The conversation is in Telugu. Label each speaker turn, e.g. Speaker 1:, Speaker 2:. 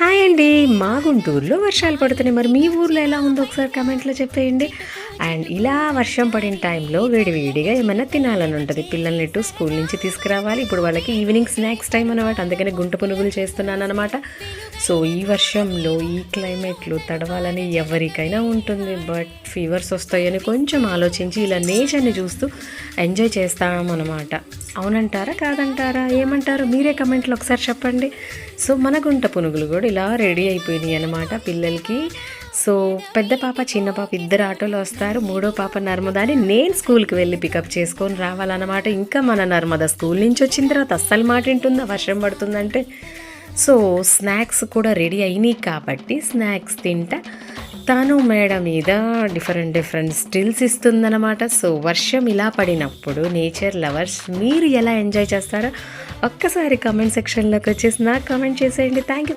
Speaker 1: హాయ్ అండి. మా గుంటూరులో వర్షాలు పడుతున్నాయి. మరి మీ ఊర్లో ఎలా ఉందో ఒకసారి కమెంట్లో చెప్పేయండి. అండ్ ఇలా వర్షం పడిన టైంలో వేడివేడిగా ఏమైనా తినాలని ఉంటుంది. పిల్లల్ని ఇటు స్కూల్ నుంచి తీసుకురావాలి. ఇప్పుడు వాళ్ళకి ఈవినింగ్ స్నాక్స్ టైం అనమాట అందుకని గుంట పునుగులు చేస్తున్నాను అనమాట సో ఈ వర్షంలో ఈ క్లైమేట్లో తడవాలని ఎవరికైనా ఉంటుంది. బట్ ఫీవర్స్ వస్తాయని కొంచెం ఆలోచించి ఇలా నేచర్ని చూస్తూ ఎంజాయ్ చేస్తామన్నమాట. అవునంటారా? కాదంటారా? ఏమంటారు? మీరే కమెంట్లో ఒకసారి చెప్పండి. సో మన గుంట పునుగులు కూడా ఇలా రెడీ అయిపోయినాయి అనమాట పిల్లలకి. సో పెద్ద పాప చిన్న పాప ఇద్దరు ఆటోలో వస్తారు. మూడో పాప నర్మదాని నేను స్కూల్కి వెళ్ళి పికప్ చేసుకొని రావాలన్నమాట. ఇంకా మన నర్మద స్కూల్ నుంచి వచ్చిన తర్వాత అస్సలు మాట వింటుందా? వర్షం పడుతుందంటే. సో స్నాక్స్ కూడా రెడీ అయినాయి కాబట్టి స్నాక్స్ తింటా. తాను మేడ మీద డిఫరెంట్ డిఫరెంట్ స్టిల్స్ ఇస్తుందన్నమాట. సో వర్షం ఇలా పడినప్పుడు నేచర్ లవర్స్ మీరు ఎలా ఎంజాయ్ చేస్తారో ఒక్కసారి కమెంట్ సెక్షన్లోకి వచ్చేసి నాకు కమెంట్ చేసేయండి. Thank you